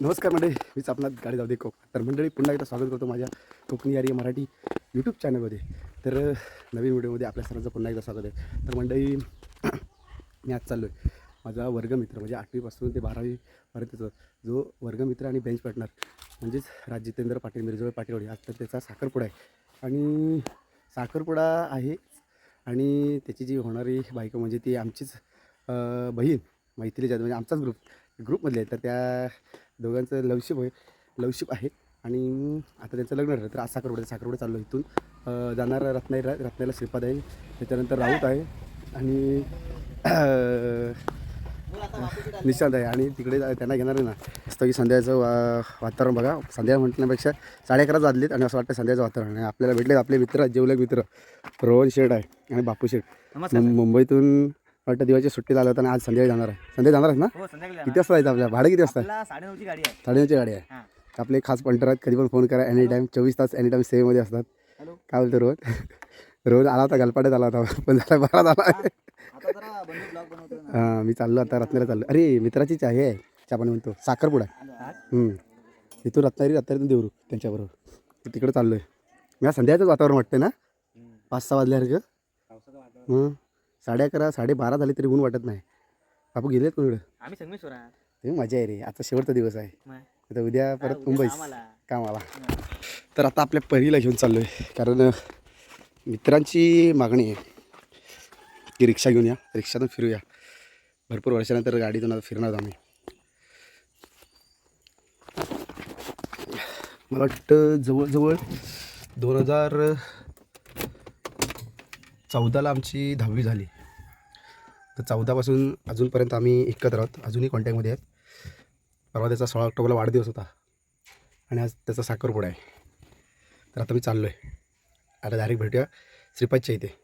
नमस्कार मंडळी मीच आपणात गाडी जाऊ दे कोक तर मंडळी पुन्हा एकदा स्वागत करतो माझ्या कोकणी आर्य मराठी यूट्यूब चॅनलमध्ये तर नवीन व्हिडिओमध्ये आपल्या सर्वांचं पुन्हा एकदा स्वागत आहे. तर मंडळी मी आज चाललो आहे माझा वर्गमित्र म्हणजे आठवीपासून ते बारावीपर्यंतचा जो वर्गमित्र आणि बेंच पार्टनर म्हणजेच राज जितेंद्र पाटील मिरजोळ पाटीलवाडी आज तर त्याचा साखरपुडा आहे. आणि साखरपुडा आहे आणि त्याची जी होणारी बायको म्हणजे ती आमचीच बहीण मैथिली जात म्हणजे आमचाच ग्रुप ग्रुपमधले आहे तर त्या दोघांचं लवशिप आहे लवशिप आहे. आणि आता त्यांचं लग्न ठरलं तर आज साखरपुडा साखरपुडा चाललो इथून. जाणार रत्नाई रत्नाईला श्रीपाद आहे त्याच्यानंतर राऊत आहे आणि निशांत आहे. आणि तिकडे त्यांना घेणार आहे ना मस्त की संध्याचं वा वातावरण बघा. संध्या म्हटण्यापेक्षा साडे अकरा वाजलेत आणि असं वाटतं संध्याचं वातावरण आहे. आपल्याला भेटले आपले मित्र जेवलक मित्र. रोहन शेठ आहे आणि बापू शेठ. मुंबईतून वाटतं दिवाळीच्या सुट्टीला आलं होतं आणि आज संध्याकाळी जाणार आहे. संध्या जाणार आहेस ना? हो संध्याकाळी किती वाजता जायचं आपल्याला? भाडं किती वाजता? आपल्याला साडेनऊची गाडी आहे. साडेनऊची गाडी आहे. हां. आपले खास पंटर आहेत कधी पण फोन करा एनी टाईम चोवीस तास एनी टाईम सेवेमध्ये असतात. हॅलो. काय बोलतो रोहन? रोहन आला होता गलपाट्यात आला होता पण झाला बरा झाला आता जरा बंधू ब्लॉग बनवतो ना. हां मी चाललो आता रत्नाला चाललो. अरे मित्राची चाय आहे पाणी म्हणतो साखरपुडा. हम्म. इथून रत्नागिरी रत्नागिरीतून देऊ त्यांच्याबरोबर. तर तिकडे चाललो आहे मी आज संध्याकाळचं वातावरण वाटतं ना? पाच सहा वाजल्यासारखं. मग? साडे अकरा साडेबारा झाले तरी ऊन वाटत नाही. बापू गेलेत कोणीकडे आम्ही संगमेश्वर आहात ते मजा आहे रे. आता शेवटचा दिवस आहे. मग. आता उद्या परत उद्या मुंबईस कामाला. तर आता आपल्या परीला घेऊन चाललो आहे कारण अ, मित्रांची मागणी आहे की रिक्षा घेऊन या. रिक्षातून फिरूया. भरपूर वर्षानंतर गाडीतून आता फिरणार आहोत आम्ही. मला वाटतं जवळजवळ दोन हजार चौदाला आमची दहावी झाली. तर चौदापासून अजूनपर्यंत आम्ही एकत्र आहोत अजूनही कॉन्टॅक्टमध्ये आहेत. परवा त्याचा सोळा ऑक्टोबरला वाढदिवस होता. आणि आज त्याचा साखरपुडा आहे. तर आता मी चाललो आहे आता डायरेक्ट भेटूया श्रीपादच्या इथे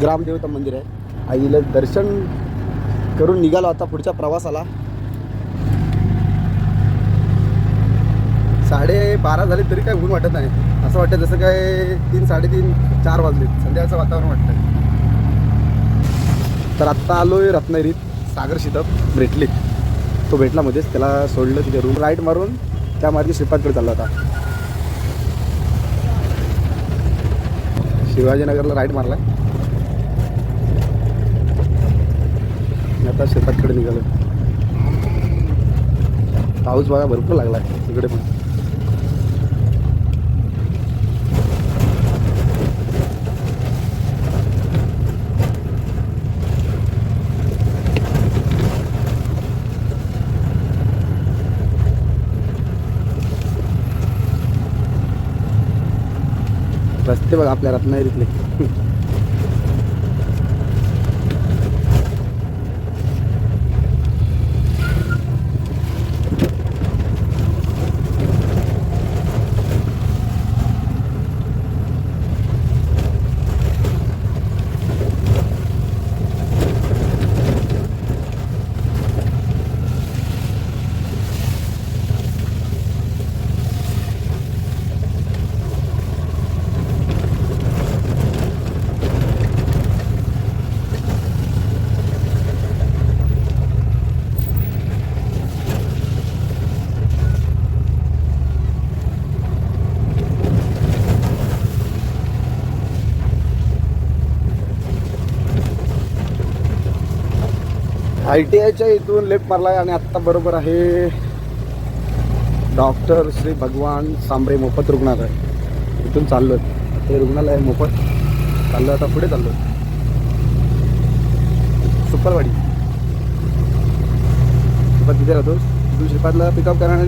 ग्रामदेवता मंदिर आहे. आईला दर्शन करून निघालो आता पुढच्या प्रवासाला. साडे बारा झाले तरी काय ऊन वाटत नाही. असं वाटतं जसं काय तीन साडेतीन चार वाजले. संध्याकाळचं वातावरण वाटतं तर आत्ता आलो आहे रत्नागिरीत सागर शितप भेटली तो भेटला मध्येच त्याला सोडलं तिथे रूम राईट मारून त्या मार्गे श्रीपादकडे चालला होता. शिवाजीनगरला राईट मारला आता श्रीपादकडे निघालो पाऊस बघा भरपूर लागला तिकडे पण. बघ बघा आपल्या रत्नागिरीतले. आय टी आयच्या इथून लेफ्ट मारला आणि आत्ता बरोबर आहे डॉक्टर श्री भगवान सांबरे मोफत रुग्णालय. इथून चाललो ते रुग्णालय आहे मोफत. चाललो आता पुढे चाललो सुपरवाडी. श्रीपाद तिथे राहतो. तू श्रीपादला पिकअप करणार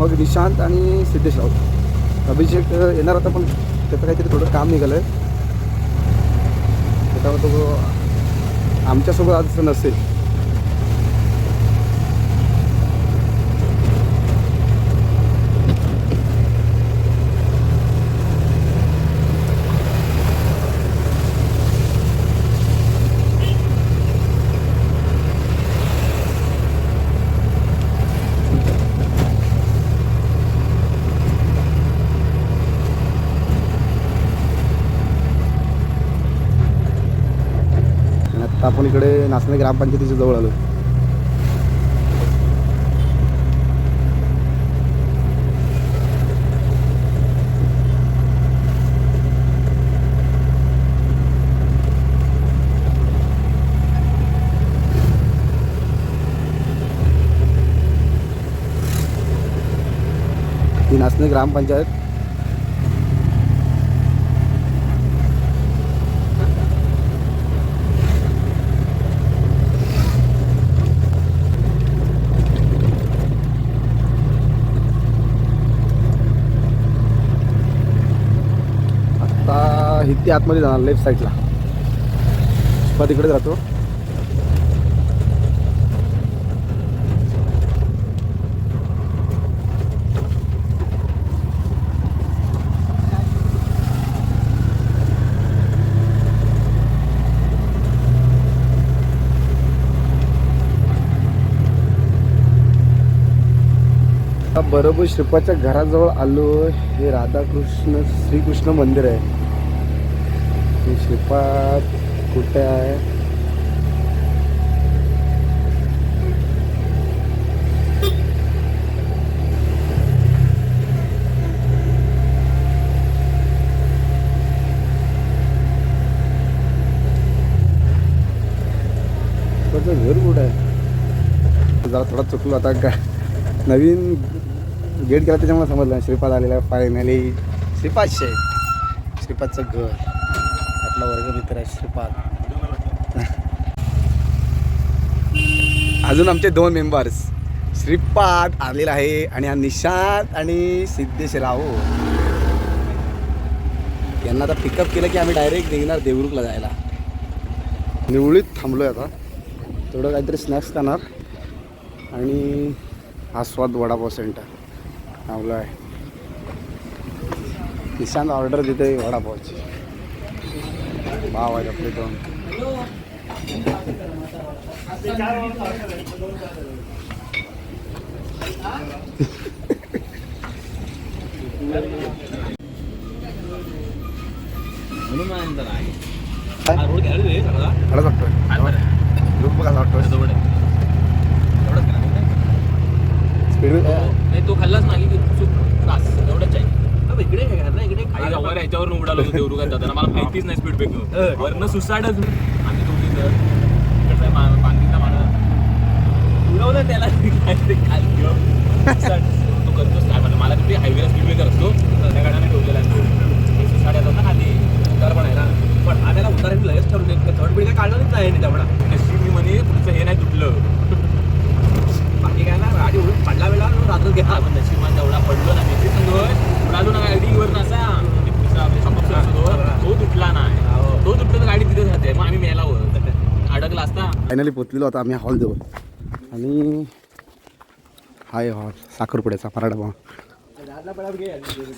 मग निशांत आणि सिद्धेश राऊत अभिषेक येणार होता पण त्याचं काहीतरी थोडं काम निघालं आहे त्याच्यामुळे तो आमच्यासोबत आज नसेल. तर आपण इकडे नाचणे ग्रामपंचायतीच्या जवळ आलो. ही नाचणे ग्रामपंचायत इथे आतमध्ये जाणार लेफ्ट साईडला पुष्पा तिकडे जातो आता बरोबर श्रीपाच्या घराजवळ आलो हे राधाकृष्ण श्रीकृष्ण मंदिर आहे. हे श्रीपाद कुठे आहे? घर कुठं आहे? जरा थोडा चुकलो आता काय नवीन गेट केला त्याच्यामुळे समजलं श्रीपाद आलेला फायनली श्रीपाद शे श्रीपादचं घर. आपला वर्गमित्र आहे श्रीपाद. अजून आमचे दोन मेंबर्स श्रीपाद आलेला आहे आणि हा निशांत आणि सिद्धेश राव यांना आता पिकअप केलं की आम्ही डायरेक्ट निघणार देवरुखला जायला. निवळीत थांबलोय आता. थोडं काहीतरी स्नॅक्स खाणार. आणि आस्वाद वडापाव सेंटर थांबलो आहे निशांत ऑर्डर देते वडापावची. भाव आहे आपले दोन खरंच वाटतोय लुक वाटतोय स्पीड नाही तो खाल्लाच नाही चूक त्रास एवढंच आहे अबे, इकडे करणार? इकडे खायला वर ह्याच्यावर उडालो होतो देवरुगात जाताना. मला माहितीच नाही स्पीड ब्रेकर वरनं सुसाडच आम्ही दोघी तर इकडचा पांगीचा माणूस. उडवलं त्याला. काय ते खाली करतोच काय म्हणलं? मला तिथे हायवेला स्पीड ब्रेकर असतो. त्या गाड्याने ठेवलेला ते. सुसाट येतात ना खाली. उतार पण आहे ना. पण आम्हाला उतारायला लगेच ठरवले थर्ड पिढी काय काढणारच नाही ना तेवढा. नशीब मी म्हणे पुढचं हे नाही तुटलं. बाकी काय ना गाडी उडून पडला वेळा रात्रच घ्या आपण नशिबात तेवढा पडलो ना मी सांगतोय उडालो ना गाडीवर नसा ते तुटला नाही तो तुटला तर गाडी तिथेच राहते मग आम्ही मेलावर अडकला असता. फायनली पोचलेलो आता आम्ही हॉल जवळ. आणि हाय हॉल साखरपुड्याचा मराठा भवन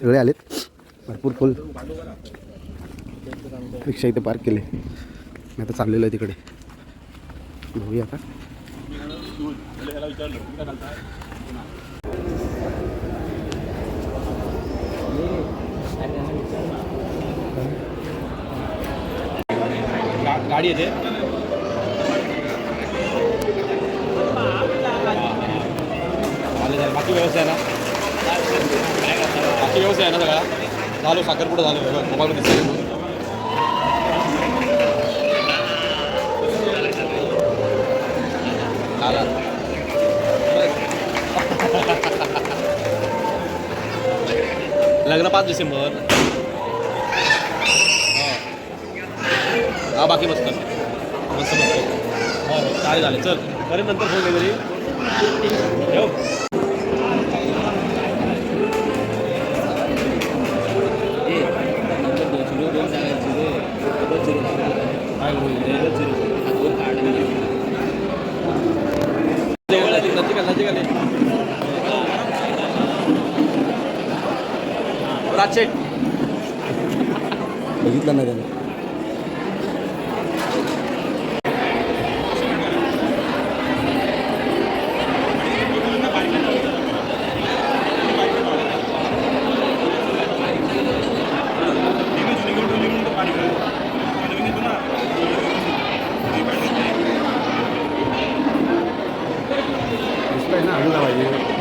सगळे आलेत. भरपूर फुल रिक्षा इथे पार्क केले. मी आता चाललेलो आहे तिकडे. बघूया आता. गाडी येते बाकी व्यवस्था आहे ना? बाकी व्यवस्था आहे ना सगळा? झालो साखरपुडा झालो. मोबाईल दिसतो लग्न पाच डिसेंबर. हा. बाकी मस्त. मस्त मस्त. हो, हो चालेल चालेल. चल करेन नंतर फोन वगैरे. ठेव. राजशेठ बघितलं नाही त्याने दिसतंय ना अजून पाहिजे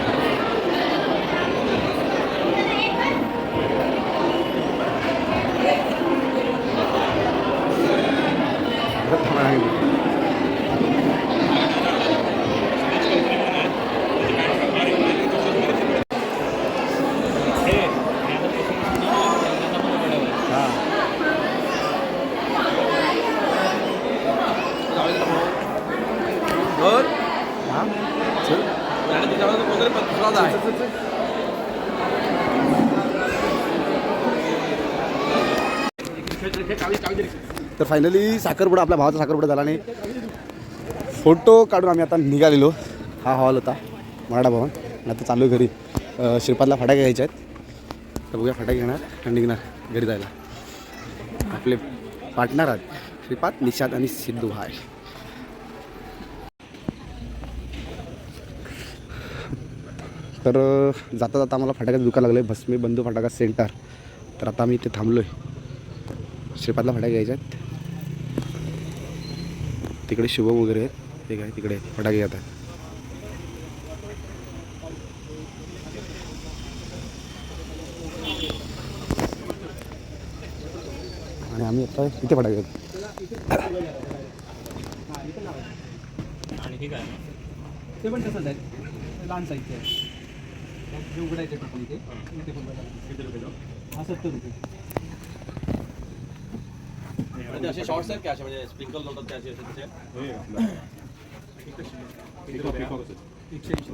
तरी पण दुसराच आहे तर फायनली साखरपुडा आपल्या भावाचा साखरपुडा झाला आणि फोटो काढून आम्ही आता निघालेलो. हा हॉल होता मराठा भवन. आणि आता चालू आहे घरी श्रीपादला फटाके घ्यायचे आहेत. तर बघूया फटाके घेणार आणि निघणार घरी जायला. आपले पार्टनर आहेत श्रीपाद निषाद आणि सिद्धू हाय. तर जाता जाता आम्हाला फटाक्याचं दुकान लागलं आहे भस्मी बंधू फटाका सेंटर. तर आता आम्ही इथे थांबलो आहे श्रीपादला फटाके घ्यायचे आहेत. तिकडे शुभम वगैरे आहेत. ते काय तिकडे फटाके घेत आहेत आणि आम्ही आता इथे फटाके घेतो. ते पण तसंच आहे लहान साईजचे आहे. उघडायचे हा सत्तर रुपये. म्हणजे असे शॉर्ट्स आहेत की असे? म्हणजे स्प्रिंकल होतात ते असे असे तसे एकशे ऐंशी.